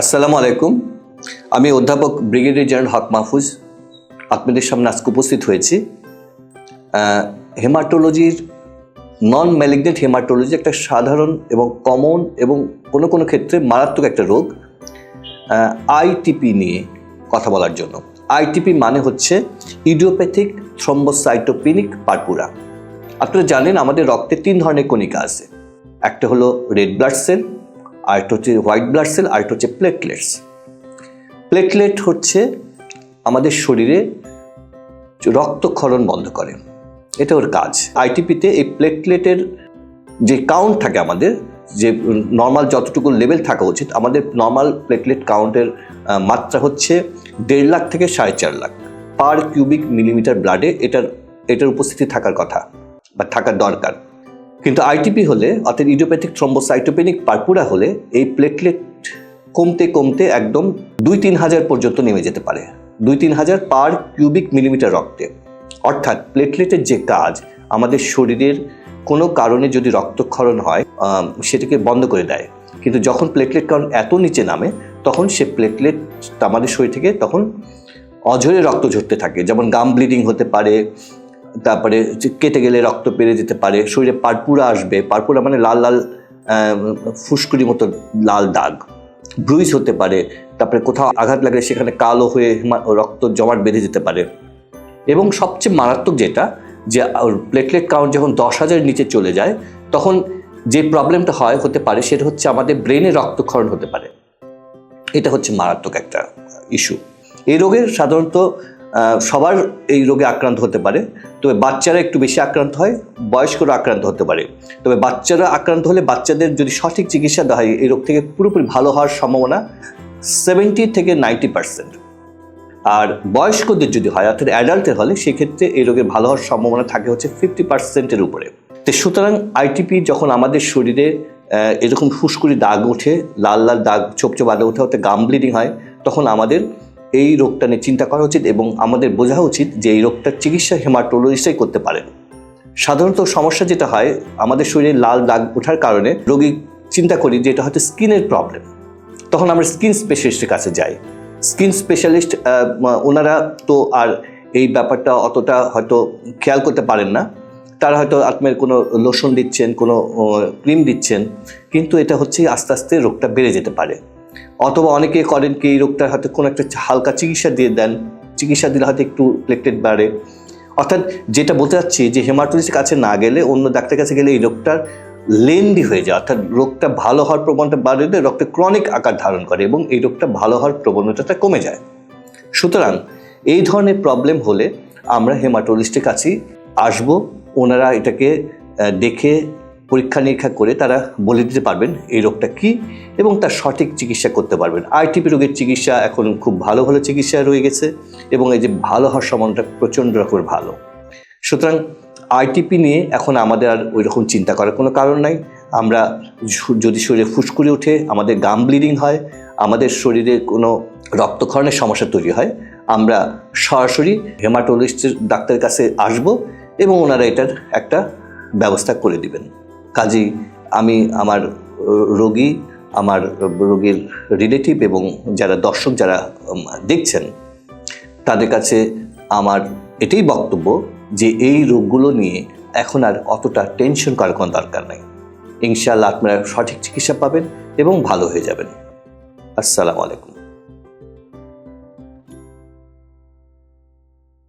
আসসালামু আলাইকুম। আমি অধ্যাপক ব্রিগেডিয়ার জেনারেল হক মাহফুজ। আপনাদের সামনে আজকে উপস্থিত হয়েছি। হেমাটোলজির নন ম্যালিগনেন্ট হেমাটোলজি একটা সাধারণ এবং কমন এবং কোনো কোনো ক্ষেত্রে মারাত্মক একটা রোগ আইটিপি নিয়ে কথা বলার জন্য। আইটিপি মানে হচ্ছে ইডিওপ্যাথিক থ্রম্বোসাইটোপিনিক পারপুরা আপনারা জানেন আমাদের রক্তে তিন ধরনের কণিকা আছে। একটা হলো রেড ব্লাড সেল আরেকটা হচ্ছে হোয়াইট ব্লাড সেল আরেকটা হচ্ছে প্লেটলেটস প্লেটলেট হচ্ছে আমাদের শরীরে রক্তক্ষরণ বন্ধ করে। এটা ওর কাজ। আইটিপিতে এই প্লেটলেটের যে কাউন্ট থাকে আমাদের, যে নর্মাল যতটুকু লেভেল থাকা উচিত, আমাদের নর্মাল প্লেটলেট কাউন্টের মাত্রা হচ্ছে দেড় লাখ থেকে সাড়ে চার লাখ পার কিউবিক মিলিমিটার ব্লাডে এটার এটার উপস্থিতি থাকার কথা বা থাকার দরকার। কিন্তু আইটিপি হলে, অর্থাৎ ইডিওপ্যাথিক থ্রম্বোসাইটোপেনিক পারপুরা হলে, এই প্লেটলেট কমতে কমতে একদম দুই তিন হাজার পর্যন্ত নেমে যেতে পারে। দুই তিন হাজার পার কিউবিক মিলিমিটার রক্তে। অর্থাৎ প্লেটলেটের যে কাজ, আমাদের শরীরের কোনো কারণে যদি রক্তক্ষরণ হয় সেটাকে বন্ধ করে দেয়। কিন্তু যখন প্লেটলেট কারণ এত নিচে নামে, তখন সে প্লেটলেট আমাদের শরীর থেকে তখন অঝরে রক্ত ঝরতে থাকে। যেমন গাম ব্লিডিং হতে পারে তারপরে কেটে গেলে রক্ত পেরে যেতে পারে, শরীরে পারপুরা আসবে। পারপুরা মানে লাল লাল ফুসকুড়ি মতো লাল দাগ। ব্রুইজ হতে পারে, তারপরে কোথাও আঘাত লাগলে সেখানে কালো হয়ে রক্ত জমাট বেঁধে যেতে পারে। এবং সবচেয়ে মারাত্মক যেটা, যে প্লেটলেট কাউন্ট যখন দশ হাজারের নিচে চলে যায়, তখন যে প্রবলেমটা হয়, হতে পারে, সেটা হচ্ছে আমাদের ব্রেনে রক্তক্ষরণ হতে পারে। এটা হচ্ছে মারাত্মক একটা ইস্যু এই রোগের সাধারণত সবার এই রোগে আক্রান্ত হতে পারে, তবে বাচ্চারা একটু বেশি আক্রান্ত হয়, বয়স্করা আক্রান্ত হতে পারে। তবে বাচ্চারা আক্রান্ত হলে বাচ্চাদের যদি সঠিক চিকিৎসা দেওয়া হয়, এই রোগ থেকে পুরোপুরি ভালো হওয়ার সম্ভাবনা সেভেন্টি থেকে নাইনটি পার্সেন্ট আর বয়স্কদের যদি হয়, অর্থাৎ অ্যাডাল্টের হলে, সেক্ষেত্রে এই রোগের ভালো হওয়ার সম্ভাবনা থাকে হচ্ছে ফিফটি পার্সেন্টের উপরে। তো সুতরাং আইটিপি যখন আমাদের শরীরে এরকম ফুসকুড়ি দাগ ওঠে, লাল লাল দাগ ছোপ ছোপ আদা ওঠে ওতে গাম ব্লিডিং হয়, তখন আমাদের এই রোগটা নিয়ে চিন্তা করা উচিত এবং আমাদের বোঝা উচিত যে এই রোগটার চিকিৎসা হেমাটোলজিস্টাই করতে পারেন। সাধারণত সমস্যা যেটা হয়, আমাদের শরীরে লাল দাগ ওঠার কারণে রোগী চিন্তা করি যে এটা হয়তো স্কিনের প্রবলেম। তখন আমরা স্কিন স্পেশালিস্টের কাছে যাই। স্কিন স্পেশালিস্ট ওনারা তো আর এই ব্যাপারটা অতটা হয়তো খেয়াল করতে পারেন না। তারা হয়তো আপনার কোনো লোশন দিচ্ছেন, কোনো ক্রিম দিচ্ছেন। কিন্তু এটা হচ্ছে আস্তে আস্তে রোগটা বেড়ে যেতে পারে। অথবা অনেকে করেন কি, এই রোগটার হয়তো কোনো একটা হালকা চিকিৎসা দিয়ে দেন। চিকিৎসা দিলে হয়তো একটু প্লেটেড বাড়ে। অর্থাৎ যেটা বলতে চাচ্ছি যে হেমাটোলজিস্টের কাছে না গেলে অন্য ডাক্তারের কাছে গেলে এই রোগটার লেন্দি হয়ে যায়। অর্থাৎ রোগটা ভালো হওয়ার প্রবণতা বাড়লে রক্তে ক্রনিক আকার ধারণ করে এবং এই রোগটা ভালো হওয়ার প্রবণতাটা কমে যায়। সুতরাং এই ধরনের প্রবলেম হলে আমরা হেমাটোলজিস্টের কাছেই আসব। ওনারা এটাকে দেখে পরীক্ষা নিরীক্ষা করে তারা বলে দিতে পারবেন এই রোগটা কি এবং তার সঠিক চিকিৎসা করতে পারবেন। আইটিপি রোগের চিকিৎসা এখন খুব ভালো ভালো চিকিৎসা রয়ে গেছে এবং এই যে ভালো হওয়ার সম্ভাবনাটা প্রচণ্ড রকমের ভালো। সুতরাং আইটিপি নিয়ে এখন আমাদের আর ওই রকম চিন্তা করার কোনো কারণ নাই। আমরা যদি শরীরে ফুসকুড়ি ওঠে, আমাদের গাম ব্লিডিং হয়, আমাদের শরীরে কোনো রক্তক্ষরণের সমস্যা তৈরি হয়, আমরা সরাসরি হেমাটোলজিস্টের ডাক্তারের কাছে আসব এবং ওনারা এটার একটা ব্যবস্থা করে দিবেন। কাজেই আমি আমার রোগী, আমার রোগীর রিলেটিভ এবং যারা দর্শক যারা দেখছেন, তাদের কাছে আমার এটাই বক্তব্য যে এই রোগগুলো নিয়ে এখন আর অতটা টেনশন করার কোনো দরকার নেই। ইনশাআল্লাহ আপনারা সঠিক চিকিৎসা পাবেন এবং ভালো হয়ে যাবেন। আসসালামু আলাইকুম।